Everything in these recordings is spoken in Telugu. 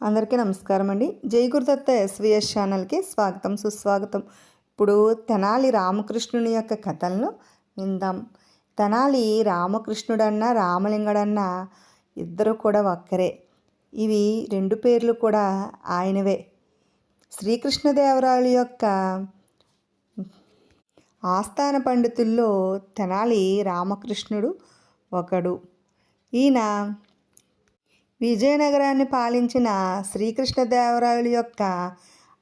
అందరికీ నమస్కారం అండి. జై గురుదత్త ఎస్విఎస్ ఛానల్కి స్వాగతం సుస్వాగతం. ఇప్పుడు తెనాలి రామకృష్ణుని యొక్క కథలను విందాం. తెనాలి రామకృష్ణుడన్న రామలింగడన్నా ఇద్దరు కూడా ఒక్కరే. ఇవి రెండు పేర్లు కూడా ఆయనవే. శ్రీకృష్ణదేవరాయల యొక్క ఆస్థాన పండితుల్లో తెనాలి రామకృష్ణుడు ఒకడు. ఈయన విజయనగరాన్ని పాలించిన శ్రీకృష్ణదేవరాయలు యొక్క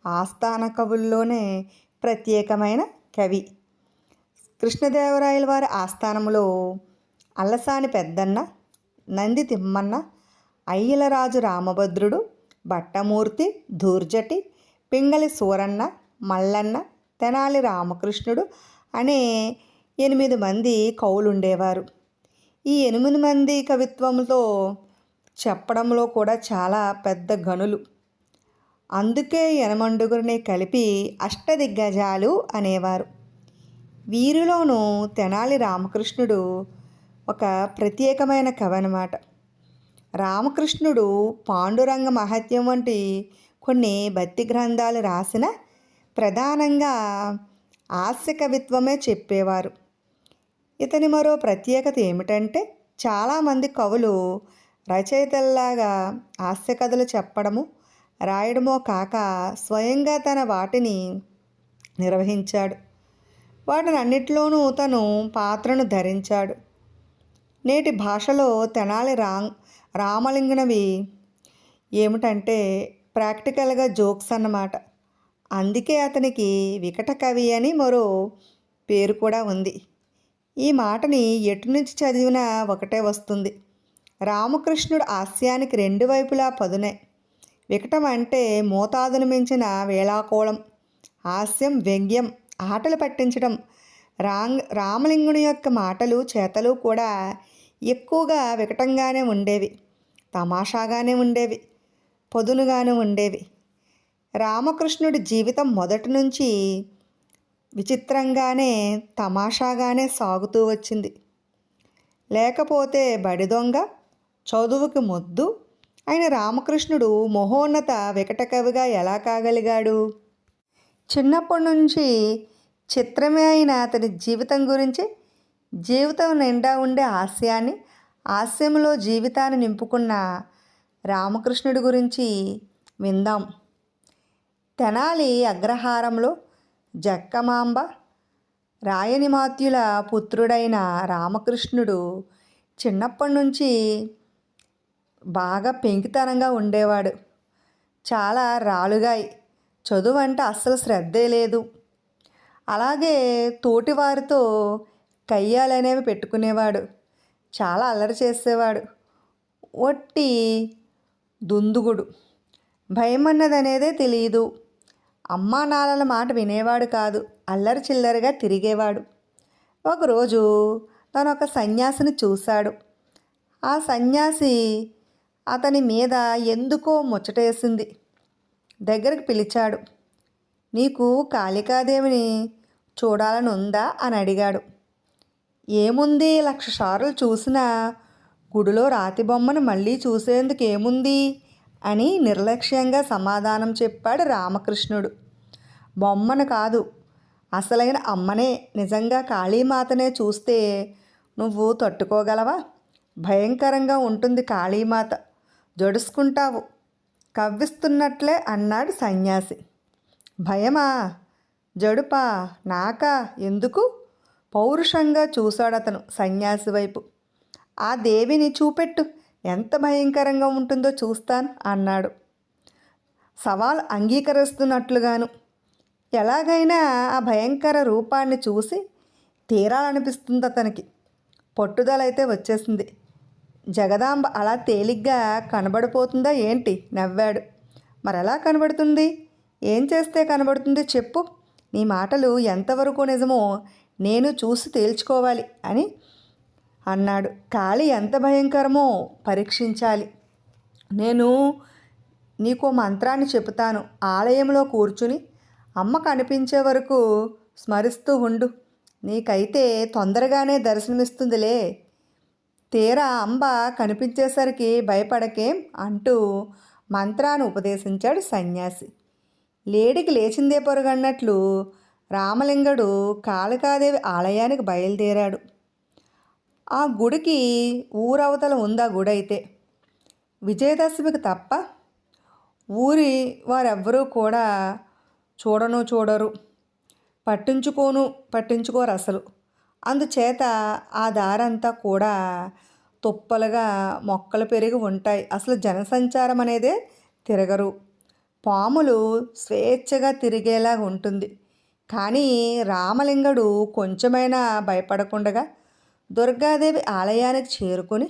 ఆస్థాన కవుల్లోనే ప్రత్యేకమైన కవి. కృష్ణదేవరాయల వారి ఆస్థానంలో అల్లసాని పెద్దన్న నంది తిమ్మన్న అయ్యలరాజు రామభద్రుడు భట్టమూర్తి దూర్జటి పింగళి సూరన్న మల్లన్న తెనాలి రామకృష్ణుడు అనే ఎనిమిది మంది కవులుండేవారు. ఈ ఎనిమిది మంది కవిత్వంతో చెప్పడంలో కూడా చాలా పెద్ద గనులు. అందుకే యనమండుగురిని కలిపి అష్టదిగ్గజాలు అనేవారు. వీరిలోనూ తెనాలి రామకృష్ణుడు ఒక ప్రత్యేకమైన కవి అనమాట రామకృష్ణుడు పాండురంగ మహత్యం వంటి కొన్ని భక్తి గ్రంథాలు రాసిన ప్రధానంగా హాస్య కవిత్వమే చెప్పేవారు. ఇతని మరో ప్రత్యేకత ఏమిటంటే చాలామంది కవులు రచయితల్లాగా హాస్య కథలు చెప్పడము రాయడమో కాక స్వయంగా తన వాటిని నిర్వహించాడు. వాటిని అన్నిటిలోనూ తను పాత్రను ధరించాడు. నేటి భాషలో తెనాలి రా రామలింగనవి ఏమిటంటే ప్రాక్టికల్గా జోక్స్ అన్నమాట. అందుకే అతనికి వికట కవి అని మరో పేరు కూడా ఉంది. ఈ మాటని ఎటు నుంచి చదివినా ఒకటే వస్తుంది. రామకృష్ణుడు హాస్యానికి రెండు వైపులా పదునే. వికటం అంటే మోతాదును మించిన వేళాకోళం హాస్యం వ్యంగ్యం ఆటలు పట్టించడం. రాంగ్ రామలింగుని యొక్క మాటలు చేతలు కూడా ఎక్కువగా వికటంగానే ఉండేవి తమాషాగానే ఉండేవి పొదునుగానే ఉండేవి. రామకృష్ణుడి జీవితం మొదటి నుంచి విచిత్రంగానే తమాషాగానే సాగుతూ వచ్చింది. లేకపోతే బడి దొంగ చదువుకి మొద్దు? ఆయన రామకృష్ణుడు మహోన్నత వికటకవిగా ఎలా కాగలిగాడు? చిన్నప్పటి నుంచి చిత్రమే అయిన అతని జీవితం గురించి జీవితం నిండా ఉండే హాస్యాన్ని హాస్యంలో జీవితాన్ని నింపుకున్న రామకృష్ణుడి గురించి విందాం. తెనాలి అగ్రహారంలో జక్కమాంబ రాయనిమాత్యుల పుత్రుడైన రామకృష్ణుడు చిన్నప్పటి నుంచి బాగా పెంకితనంగా ఉండేవాడు. చాలా రాలుగాయి. చదువు అంటే అస్సలు శ్రద్ధే లేదు. అలాగే తోటివారితో కయ్యాలనేవి పెట్టుకునేవాడు. చాలా అల్లరి చేసేవాడు. ఒట్టి దుందుగుడు. భయం అన్నదనేదే తెలియదు అమ్మా నాన్నల మాట వినేవాడు కాదు. అల్లరి చిల్లరగా తిరిగేవాడు. ఒకరోజు తను ఒక సన్యాసిని చూశాడు. ఆ సన్యాసి అతని మీద ఎందుకో ముచ్చటేసింది. దగ్గరికి పిలిచాడు. నీకు కాళికాదేవిని చూడాలని ఉందా అని అడిగాడు. ఏముంది? లక్ష సార్లు చూసినా గుడిలో రాతి బొమ్మను మళ్ళీ చూసేందుకు ఏముంది? అని నిర్లక్ష్యంగా సమాధానం చెప్పాడు రామకృష్ణుడు. బొమ్మను కాదు అసలైన అమ్మనే. నిజంగా కాళీమాతనే చూస్తే నువ్వు తట్టుకోగలవా? భయంకరంగా ఉంటుంది కాళీమాత. జడుసుకుంటావు కవ్విస్తున్నట్లే అన్నాడు సన్యాసి. భయమా? జడుపా? నాకా? ఎందుకు? పౌరుషంగా చూశాడు అతను సన్యాసి వైపు. ఆ దేవిని చూపెట్టు. ఎంత భయంకరంగా ఉంటుందో చూస్తాను అన్నాడు. సవాల్ అంగీకరిస్తున్నట్లుగాను. ఎలాగైనా ఆ భయంకర రూపాన్ని చూసి తీరాలనిపిస్తుంది అతనికి. పట్టుదల అయితే వచ్చేసింది. జగదాంబ అలా తేలిగ్గా కనబడిపోతుందా ఏంటి? నవ్వాడు. మరెలా కనబడుతుంది? ఏం చేస్తే కనబడుతుంది చెప్పు. నీ మాటలు ఎంతవరకు నిజమో నేను చూసి తేల్చుకోవాలి అని అన్నాడు. కాళి ఎంత భయంకరమో పరీక్షించాలి. నేను నీకు మంత్రాన్ని చెబుతాను. ఆలయంలో కూర్చుని అమ్మ కనిపించే వరకు స్మరిస్తూ ఉండు. నీకైతే తొందరగానే దర్శనమిస్తుందిలే. తీరా అంబ కనిపించేసరికి భయపడకేం అంటూ మంత్రాన్ని ఉపదేశించాడు సన్యాసి. లేడికి లేచిందే పొరుగన్నట్లు రామలింగడు కాళికాదేవి ఆలయానికి బయలుదేరాడు. ఆ గుడికి ఊరవతల ఉందా గుడి అయితే విజయదశమికి తప్ప ఊరి వారెవ్వరూ కూడా చూడను చూడరు. పట్టించుకోను పట్టించుకోరు అసలు అందుచేత ఆ దారంతా కూడా తుప్పలుగా మొక్కలు పెరిగి ఉంటాయి. అసలు జనసంచారం అనేదే తిరగరు. పాములు స్వేచ్ఛగా తిరిగేలా ఉంటుంది. కానీ రామలింగడు కొంచెమైనా భయపడకుండగా దుర్గాదేవి ఆలయానికి చేరుకొని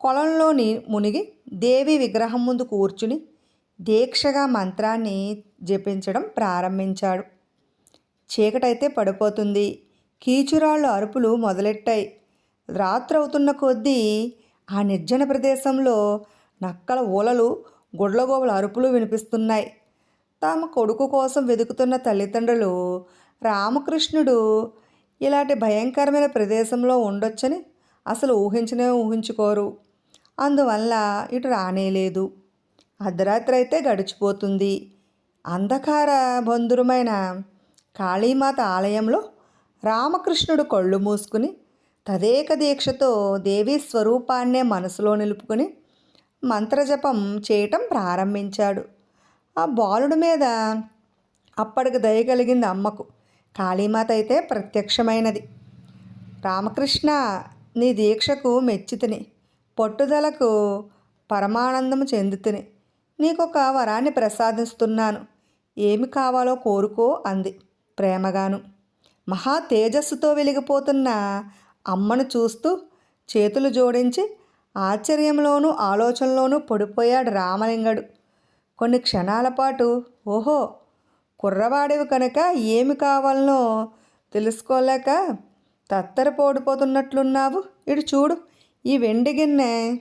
కొలంలోని మునిగి దేవి విగ్రహం ముందు కూర్చుని దీక్షగా మంత్రాన్ని జపించడం ప్రారంభించాడు. చీకటైతే పడిపోతుంది. కీచురాళ్ళు అరుపులు మొదలెట్టాయి. రాత్రవుతున్న కొద్దీ ఆ నిర్జన ప్రదేశంలో నక్కల ఊలలు గుడ్లగోబల అరుపులు వినిపిస్తున్నాయి. తమ కొడుకు కోసం వెతుకుతున్న తల్లిదండ్రులు రామకృష్ణుడు ఇలాంటి భయంకరమైన ప్రదేశంలో ఉండొచ్చని అసలు ఊహించనే ఊహించుకోరు. అందువల్ల ఇటు రానేలేదు. అర్ధరాత్రి అయితే గడిచిపోతుంది. అంధకార బంధురమైన కాళీమాత ఆలయంలో రామకృష్ణుడు కళ్ళు మూసుకుని తదేక దీక్షతో దేవీ స్వరూపాన్నే మనసులో నిలుపుకొని మంత్రజపం చేయటం ప్రారంభించాడు. ఆ బాలుడి మీద అప్పటికి దయ కలిగింది అమ్మకు. కాళీమాత అయితే ప్రత్యక్షమైనది. రామకృష్ణ నీ దీక్షకు మెచ్చితిని పట్టుదలకు పరమానందము చెందుతుని నీకొక వరాన్ని ప్రసాదిస్తున్నాను. ఏమి కావాలో కోరుకో అంది ప్రేమగాను. మహా తేజస్సుతో వెలిగిపోతున్న అమ్మను చూస్తూ చేతులు జోడించి ఆశ్చర్యంలోనూ ఆలోచనలోనూ పడిపోయాడు రామలింగడు. కొన్ని క్షణాల పాటు ఓహో కుర్రవాడివి కనుక ఏమి కావాలనో తెలుసుకోలేక తత్తర పోడిపోతున్నట్లున్నావు. ఇటు చూడు ఈ వెండి గిన్నె.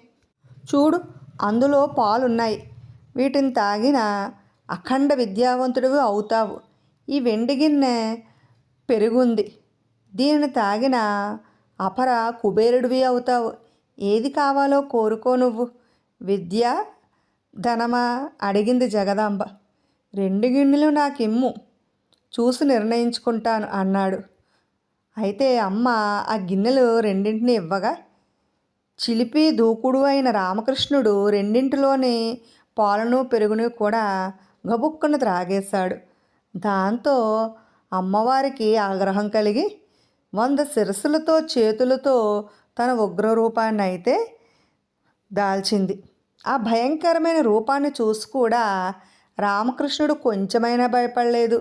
చూడు అందులో పాలున్నాయి. వీటిని తాగిన అఖండ విద్యావంతుడివి అవుతావు. ఈ వెండి గిన్నె పెరుగుంది. దీనిని తాగిన అపర కుబేరుడివి అవుతావు. ఏది కావాలో కోరుకో నువ్వు. విద్య ధనమా? అడిగింది జగదాంబ. రెండు గిన్నెలు నాకిమ్ము. చూసి నిర్ణయించుకుంటాను అన్నాడు. అయితే అమ్మ ఆ గిన్నెలు రెండింటిని ఇవ్వగా చిలిపి దూకుడు అయిన రామకృష్ణుడు రెండింటిలోని పాలను పెరుగును కూడా గబుక్కున త్రాగేశాడు. దాంతో అమ్మవారికి ఆగ్రహం కలిగి వంద శిరస్సులతో చేతులతో తన ఉగ్ర రూపాన్ని అయితే దాల్చింది. ఆ భయంకరమైన రూపాన్ని చూసి కూడా రామకృష్ణుడు కొంచెమైనా భయపడలేదు.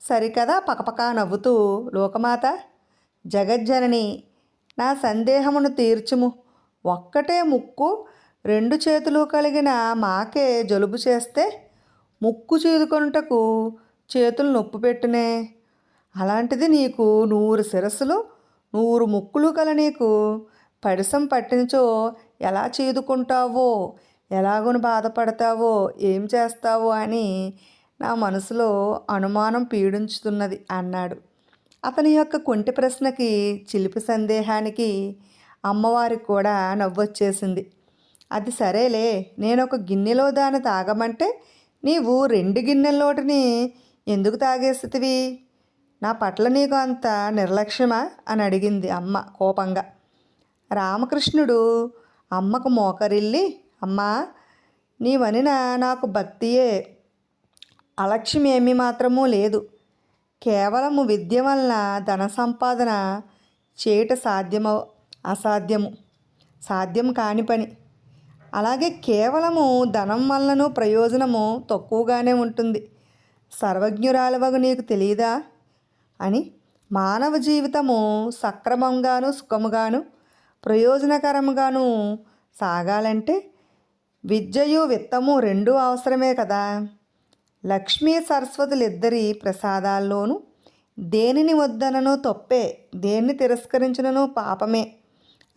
సరికదా పకపకా నవ్వుతూ లోకమాత జగజ్జనని నా సందేహమును తీర్చుము. ఒక్కటే ముక్కు రెండు చేతులు కలిగిన మాకే జలుబు చేస్తే ముక్కు చీదుకొనుటకు చేతులు నొప్పి పెట్టునే. అలాంటిది నీకు నూరు శిరస్సులు నూరు ముక్కులు కల నీకు. పడిసం పట్టించో ఎలా చేదుకుంటావో ఎలాగొని బాధపడతావో ఏం చేస్తావో అని నా మనసులో అనుమానం పీడించుతున్నది అన్నాడు. అతని యొక్క కొంటి ప్రశ్నకి చిలిపి సందేహానికి అమ్మవారికి కూడా నవ్వొచ్చేసింది. అది సరేలే నేను ఒక గిన్నెలో దాన్ని తాగమంటే నీవు రెండు గిన్నెల్లోటిని ఎందుకు తాగేసితివి నా పట్ల నీకు అంత నిర్లక్ష్యమా? అని అడిగింది అమ్మ కోపంగా. రామకృష్ణుడు అమ్మకు మోకరిల్లి అమ్మా నీవనిన నాకు భక్తియే. అలక్ష్యమేమి మాత్రము మాత్రమూ లేదు. కేవలము విద్య వలన ధన సంపాదన చేయట సాధ్యమ అసాధ్యము. సాధ్యం కాని పని. అలాగే కేవలము ధనం వలనను ప్రయోజనము తక్కువగానే ఉంటుంది. సర్వజ్ఞురాలవగు నీకు తెలియదా అని మానవ జీవితము సక్రమంగాను సుఖముగాను ప్రయోజనకరముగాను సాగాలంటే విద్యయు విత్తము రెండూ అవసరమే కదా. లక్ష్మీ సరస్వతులిద్దరి ప్రసాదాల్లోనూ దేనిని వద్దనను తప్పే దేన్ని తిరస్కరించినను పాపమే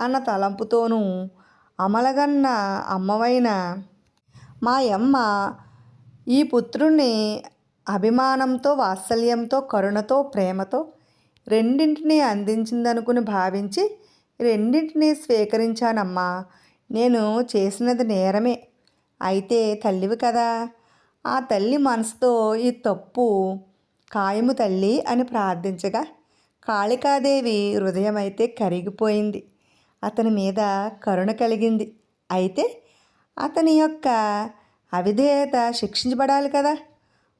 అన్న తలంపుతోనూ అమలగన్న అమ్మవైన మా యమ్మ ఈ పుత్రుణ్ణి అభిమానంతో వాత్సల్యంతో కరుణతో ప్రేమతో రెండింటినీ అందించిందనుకుని భావించి రెండింటినీ స్వీకరించానమ్మా. నేను చేసినది నేరమే. అయితే తల్లివి కదా. ఆ తల్లి మనసుతో ఈ తప్పు ఖాయము తల్లి అని ప్రార్థించగా కాళికాదేవి హృదయం అయితే కరిగిపోయింది. అతని మీద కరుణ కలిగింది. అయితే అతని యొక్క అవిధేయత శిక్షించబడాలి కదా.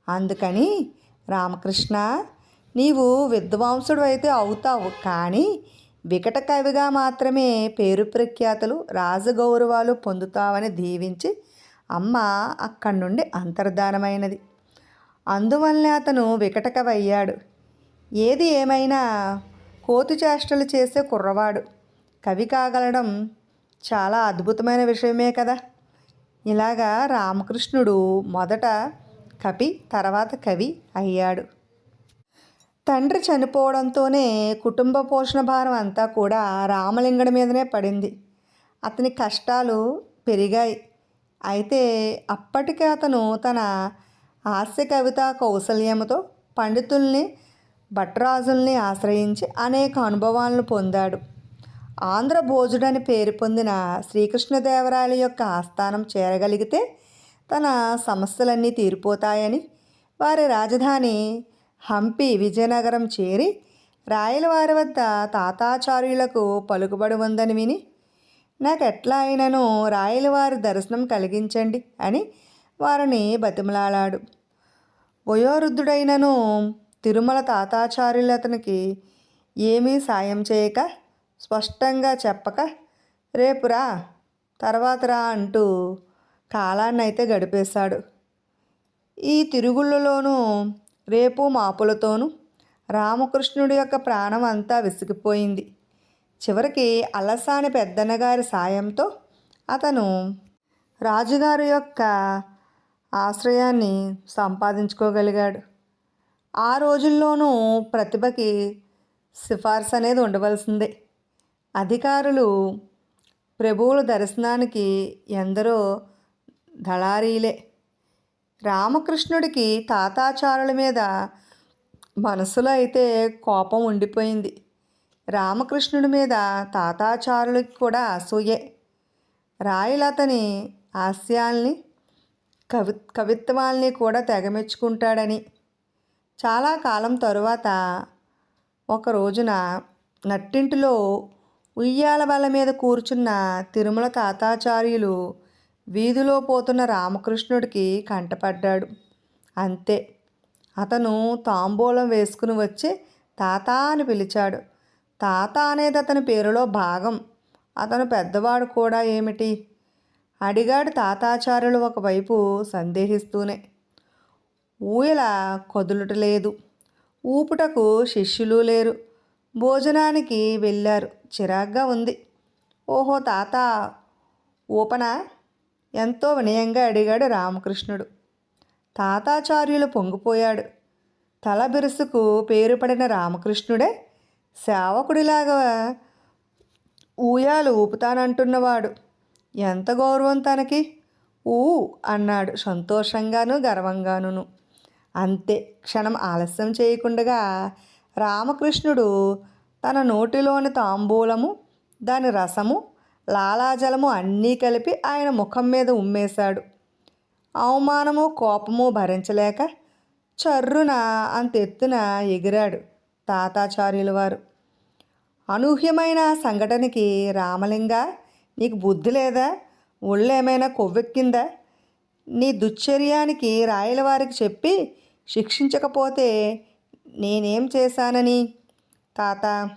అందుకని రామకృష్ణ నీవు విద్వాంసుడు అయితే అవుతావు. కానీ వికట కవిగా మాత్రమే పేరు ప్రఖ్యాతులు రాజగౌరవాలు పొందుతావని దీవించి అమ్మ అక్కడి నుండి అంతర్ధానమైనది. అందువల్లే అతను వికటకవయ్యాడు అయ్యాడు. ఏది ఏమైనా కోతు చేష్టలు చేసే కుర్రవాడు. కవి కాగలడం చాలా అద్భుతమైన విషయమే కదా. ఇలాగా రామకృష్ణుడు మొదట కపి తర్వాత కవి అయ్యాడు. తండ్రి చనిపోవడంతోనే కుటుంబ పోషణ భారం అంతా కూడా రామలింగడి మీదనే పడింది. అతని కష్టాలు పెరిగాయి. అయితే అప్పటికే అతను తన హాస్య కవిత కౌశల్యముతో పండితుల్ని భట్రాజుల్ని ఆశ్రయించి అనేక అనుభవాలను పొందాడు. ఆంధ్ర భోజుడని పేరు పొందిన శ్రీకృష్ణదేవరాయల యొక్క ఆస్థానం చేరగలిగితే తన సమస్యలన్నీ తీరిపోతాయని వారి రాజధాని హంపి విజయనగరం చేరి రాయలవారి వద్ద తాతాచార్యులకు పలుకుబడి ఉందని విని నాకు ఎట్లా అయినను రాయలవారి దర్శనం కలిగించండి అని వారిని బతిమలాడాడు. వయోవృద్ధుడైనను తిరుమల తాతాచార్యులు అతనికి ఏమీ సాయం చేయక స్పష్టంగా చెప్పక రేపురా తర్వాత రా అంటూ కాలాన్నైతే గడిపేశాడు. ఈ తిరుగుళ్ళలోనూ రేపు మాపులతోనూ రామకృష్ణుడి యొక్క ప్రాణం అంతా విసిగిపోయింది. చివరికి అలసాని పెద్దన్నగారి సాయంతో అతను రాజుగారి యొక్క ఆశ్రయాన్ని సంపాదించుకోగలిగాడు. ఆ రోజుల్లోనూ ప్రతిభకి సిఫార్సు అనేది ఉండవలసిందే. అధికారులు ప్రభువుల దర్శనానికి ఎందరో దళారీలే. రామకృష్ణుడికి తాతాచారుల మీద మనసులో అయితే కోపం ఉండిపోయింది. రామకృష్ణుడి మీద తాతాచారులకి కూడా అసూయే. రాయలతని హాస్యాల్ని కవి కవిత్వాల్ని కూడా తెగమెచ్చుకుంటాడని. చాలా కాలం తరువాత ఒక రోజున నట్టింటిలో ఉయ్యాల బల మీద కూర్చున్న తిరుమల తాతాచార్యులు వీధిలో పోతున్న రామకృష్ణుడికి కంటపడ్డాడు. అంతే. అతను తాంబూలం వేసుకుని వచ్చి తాత అని పిలిచాడు. తాత అనేది అతని పేరులో భాగం. అతను పెద్దవాడు కూడా ఏమిటి? అడిగాడు తాతాచార్యులు ఒకవైపు సందేహిస్తూనే. ఊయల కదులుటలేదు ఊపుటకు శిష్యులు లేరు. భోజనానికి వెళ్ళారు. చిరాగ్గా ఉంది. ఓహో తాత ఊపన? ఎంతో వినయంగా అడిగాడు రామకృష్ణుడు. తాతాచార్యులు పొంగిపోయాడు. తల బిరుసుకు పేరుపడిన రామకృష్ణుడే సేవకుడిలాగా ఊయాలు ఊపుతానంటున్నవాడు. ఎంత గౌరవం తనకి? ఊ అన్నాడు సంతోషంగాను గర్వంగాను అంతే క్షణం ఆలస్యం చేయకుండా రామకృష్ణుడు తన నోటిలోని తాంబూలము దాని రసము లాలాజలము అన్నీ కలిపి ఆయన ముఖం మీద ఉమ్మేశాడు. అవమానము కోపము భరించలేక చర్రున అంత ఎత్తున ఎగిరాడు తాతాచార్యుల వారు అనూహ్యమైన సంఘటనకి రామలింగ నీకు బుద్ధి లేదా? ఒళ్ళు ఏమైనా కొవ్వెక్కిందా? నీ దుశ్చర్యానికి రాయల వారికి చెప్పి శిక్షించకపోతే నేనేం చేశానని? తాత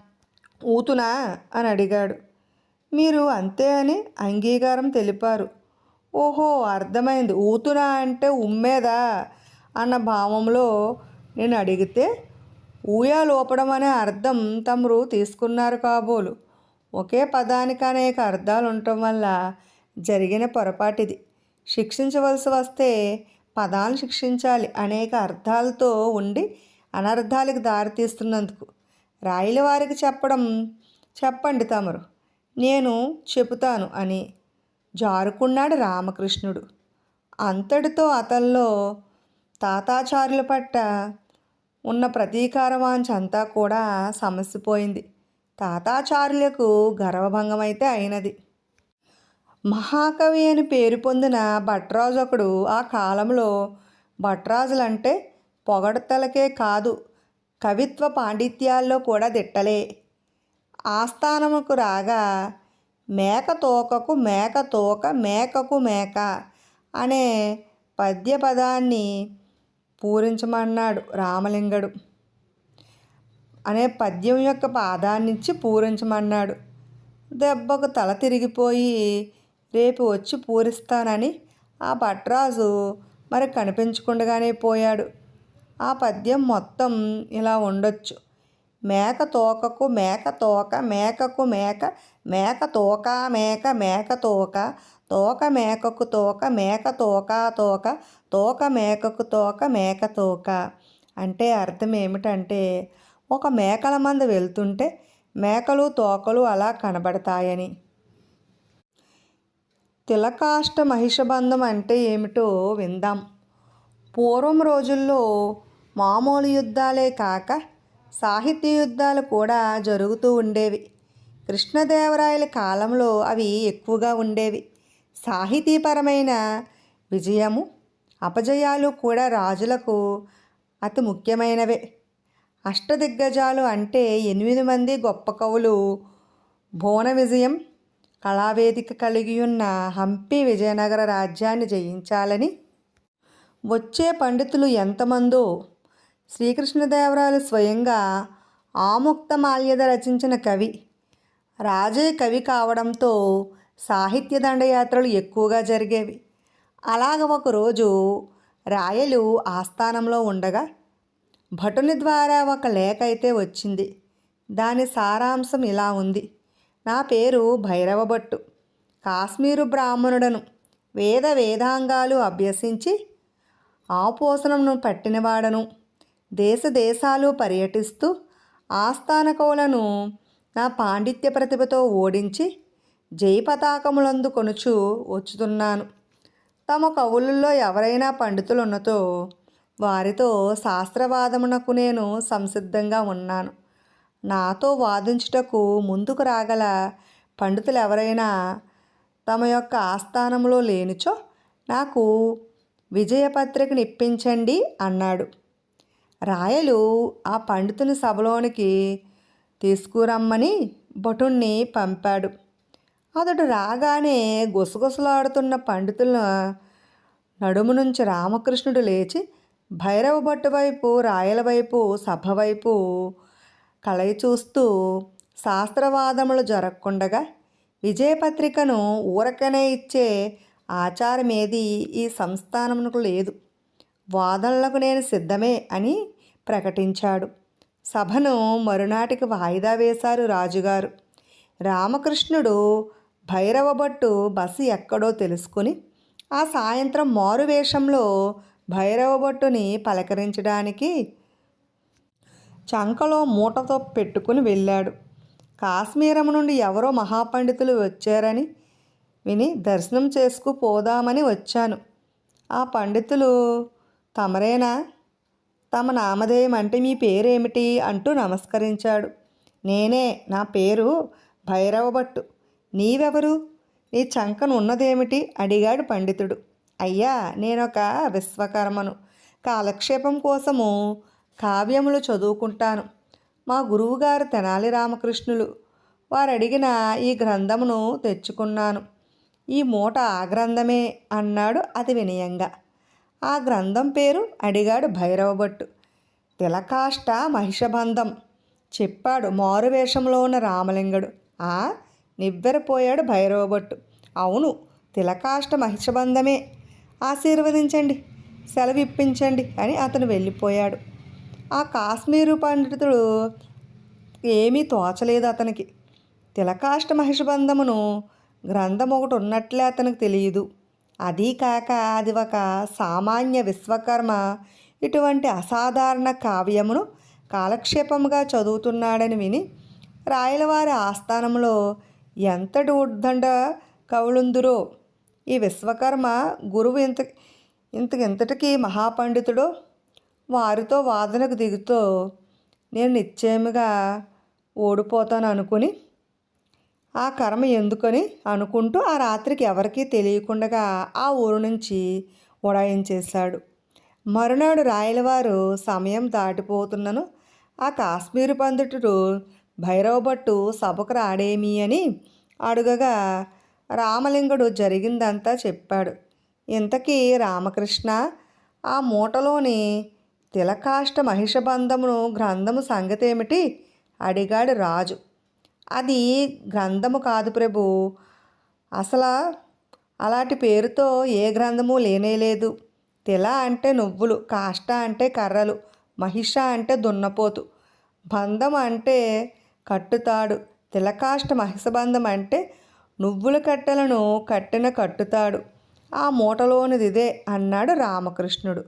ఊతునా? అని అడిగాడు. మీరు అంతే అని అంగీకారం తెలిపారు. ఓహో అర్థమైంది. ఊతునా అంటే ఉమ్మేదా? అన్న భావంలో నేను అడిగితే ఊయాలోపడం అనే అర్థం తమరు తీసుకున్నారు కాబోలు. ఒకే పదానికి అనేక అర్థాలు ఉండటం వల్ల జరిగిన పొరపాటిది. శిక్షించవలసి వస్తే పదాలను శిక్షించాలి అనేక అర్థాలతో ఉండి అనర్థాలకు దారితీస్తున్నందుకు. రాయల వారికి చెప్పడం చెప్పండి తమరు నేను చెబుతాను అని జారుకున్నాడు రామకృష్ణుడు. అంతటితో అతనిలో తాతాచార్యుల పట్ల ఉన్న ప్రతీకారవాంఛ అంతా కూడా సమసిపోయింది. తాతాచార్యులకు గర్వభంగమైతే అయినది. మహాకవి అని పేరు పొందిన భట్రాజు ఒకడు ఆ కాలంలో భట్రాజులంటే పొగడతలకే కాదు కవిత్వ పాండిత్యాల్లో కూడా దిట్టలే ఆస్థానముకు రాగా మేక తోకకు మేక తోక మేకకు మేక అనే పద్యపదాన్ని పూరించమన్నాడు రామలింగడు. అనే పద్యం యొక్క పాదాన్నిచ్చి పూరించమన్నాడు. దెబ్బకు తల తిరిగిపోయి రేపు వచ్చి పూరిస్తానని ఆ భట్రాజు మరి కనిపించకుండానే పోయాడు. ఆ పద్యం మొత్తం ఇలా ఉండొచ్చు. మేక తోకకు మేక తోక మేకకు మేక మేక తోక మేక మేక తోక తోక మేకకు తోక మేక తోక తోక తోక మేకకు తోక మేక తోక. అంటే అర్థం ఏమిటంటే ఒక మేకల మంద వెళ్తుంటే మేకలు తోకలు అలా కనబడతాయని. తిలకాష్ట మహిషబంధం అంటే ఏమిటో విందాం. పూర్వం రోజుల్లో మామూలు యుద్ధాలే కాక సాహిత్య యుద్ధాలు కూడా జరుగుతూ ఉండేవి. కృష్ణదేవరాయల కాలంలో అవి ఎక్కువగా ఉండేవి. సాహితీపరమైన విజయము అపజయాలు కూడా రాజులకు అతి ముఖ్యమైనవే. అష్టదిగ్గజాలు అంటే ఎనిమిది మంది గొప్ప కవులు భువన విజయం కళావేదిక కలిగి ఉన్న హంపి విజయనగర రాజ్యాన్ని జయించాలని. వచ్చే పండితులు ఎంతమందో శ్రీకృష్ణదేవరాయలు స్వయంగా ఆముక్త మాల్యద రచించిన కవి. రాజే కవి కావడంతో సాహిత్య దండయాత్రలు ఎక్కువగా జరిగేవి. అలాగ ఒకరోజు రాయలు ఆస్థానంలో ఉండగా భటుని ద్వారా ఒక లేఖ అయితే వచ్చింది. దాని సారాంశం ఇలా ఉంది. నా పేరు భైరవ భట్టు. కాశ్మీరు బ్రాహ్మణుడను వేద వేదాంగాలు అభ్యసించి ఆపోసనంను పట్టినవాడను. దేశదేశాలు పర్యటిస్తూ ఆస్థాన కవులను నా పాండిత్య ప్రతిభతో ఓడించి జయపతాకములందు కొనుచు వచ్చుతున్నాను. తమ కవులలో ఎవరైనా పండితులున్నతో వారితో శాస్త్రవాదమునకు నేను సంసిద్ధంగా ఉన్నాను. నాతో వాదించుటకు ముందుకు రాగల పండితులు ఎవరైనా తమ యొక్క ఆస్థానంలో లేనిచో నాకు విజయపత్రికను ఇప్పించండి అన్నాడు. రాయలు ఆ పండితుని సభలోనికి తీసుకురమ్మని భటుణ్ణి పంపాడు. అతడు రాగానే గుసగుసలాడుతున్న పండితుల నడుము నుంచి రామకృష్ణుడు లేచి భైరవ భట్టు వైపు రాయల వైపు సభ వైపు కలయి చూస్తూ శాస్త్రవాదములు జరగకుండగా విజయపత్రికను ఊరకనే ఇచ్చే ఆచారమేది ఈ సంస్థానమునకు లేదు. వాదనలకు నేను సిద్ధమే అని ప్రకటించాడు. సభను మరునాటికి వాయిదా వేశారు రాజుగారు. రామకృష్ణుడు భైరవభట్టు బస్సు ఎక్కడో తెలుసుకుని ఆ సాయంత్రం మారు వేషంలో భైరవభట్టుని పలకరించడానికి చంకలో మూటతో పెట్టుకుని వెళ్ళాడు. కాశ్మీరం నుండి ఎవరో మహాపండితులు వచ్చారని విని దర్శనం చేసుకుపోదామని వచ్చాను. ఆ పండితులు తమరేనా? తమ నామధేయం అంటే మీ పేరేమిటి అంటూ నమస్కరించాడు. నేనే నా పేరు భైరవభట్టు. నీవెవరు? నీ చంకను ఉన్నదేమిటి? అడిగాడు పండితుడు. అయ్యా నేనొక విశ్వకర్మను. కాలక్షేపం కోసము కావ్యములు చదువుకుంటాను. మా గురువుగారు తెనాలి రామకృష్ణులు. వారు అడిగిన ఈ గ్రంథమును తెచ్చుకున్నాను. ఈ మూట ఆ గ్రంథమే అన్నాడు అతి వినయంగా ఆ గ్రంథం పేరు అడిగాడు భైరవభట్టు. తిలకాష్ట మహిషబంధం చెప్పాడు మారువేషంలో ఉన్న రామలింగుడు. ఆ? నివ్వెరపోయాడు భైరవభట్టు. అవును తిలకాష్ట మహిషబంధమే. ఆశీర్వదించండి సెలవిప్పించండి అని అతను వెళ్ళిపోయాడు. ఆ కాశ్మీరు పండితుడు ఏమీ తోచలేదు అతనికి. తిలకాష్ట మహిషబంధమును గ్రంథం ఒకటి ఉన్నట్లే అతనికి తెలియదు. అదీ కాక అది ఒక సామాన్య విశ్వకర్మ. ఇటువంటి అసాధారణ కావ్యమును కాలక్షేపముగా చదువుతున్నాడని విని రాయలవారి ఆస్థానంలో ఎంతటి ఉద్దండ కవులుందురో. ఈ విశ్వకర్మ గురువు ఇంత ఇంతటికి మహాపండితుడో. వారితో వాదనకు దిగుతూ నేను నిశ్చయముగా ఓడిపోతాను అనుకుని ఆ కర్మ ఎందుకని అనుకుంటూ ఆ రాత్రికి ఎవరికీ తెలియకుండా ఆ ఊరు నుంచి ఉడాయించేశాడు. మరునాడు రాయలవారు సమయం దాటిపోతున్నను. ఆ కాశ్మీరు పండితుడు భైరవభట్టు సభకు రాడేమి అని అడుగగా రామలింగుడు జరిగిందంతా చెప్పాడు. ఇంతకీ రామకృష్ణ ఆ మూటలోని తిలకాష్ట మహిషబంధమును గ్రంథము సంగతేమిటి? అడిగాడు రాజు. అది గ్రంథము కాదు ప్రభు. అసలు అలాంటి పేరుతో ఏ గ్రంథము లేనేలేదు తిల అంటే నువ్వులు కాష్ట అంటే కర్రలు మహిష అంటే దున్నపోతు బంధం అంటే కట్టుతాడు తిలకాష్ట మహిషబంధం అంటే నువ్వుల కట్టెలను కట్టిన కట్టుతాడు. ఆ మూటలోనిది ఇదే అన్నాడు రామకృష్ణుడు.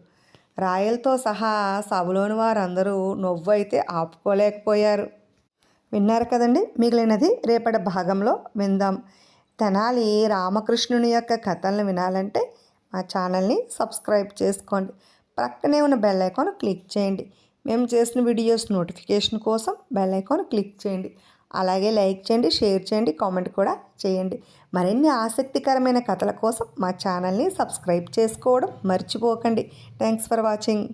రాయలతో సహా సభలోని వారందరూ నవ్వైతే ఆపుకోలేకపోయారు. విన్నారు కదండి? మిగిలినది రేపటి భాగంలో విందాం. తెనాలి రామకృష్ణుని యొక్క కథలను వినాలంటే మా ఛానల్ని సబ్స్క్రైబ్ చేసుకోండి. ప్రక్కనే ఉన్న బెల్ ఐకాన్ క్లిక్ చేయండి. మేము చేసిన వీడియోస్ నోటిఫికేషన్ కోసం బెల్ ఐకాన్ క్లిక్ చేయండి. అలాగే లైక్ చేయండి షేర్ చేయండి కామెంట్ కూడా చేయండి. మరిన్ని ఆసక్తికరమైన కథల కోసం మా ఛానల్ని సబ్స్క్రైబ్ చేసుకోవడం మర్చిపోకండి. Thanks for watching.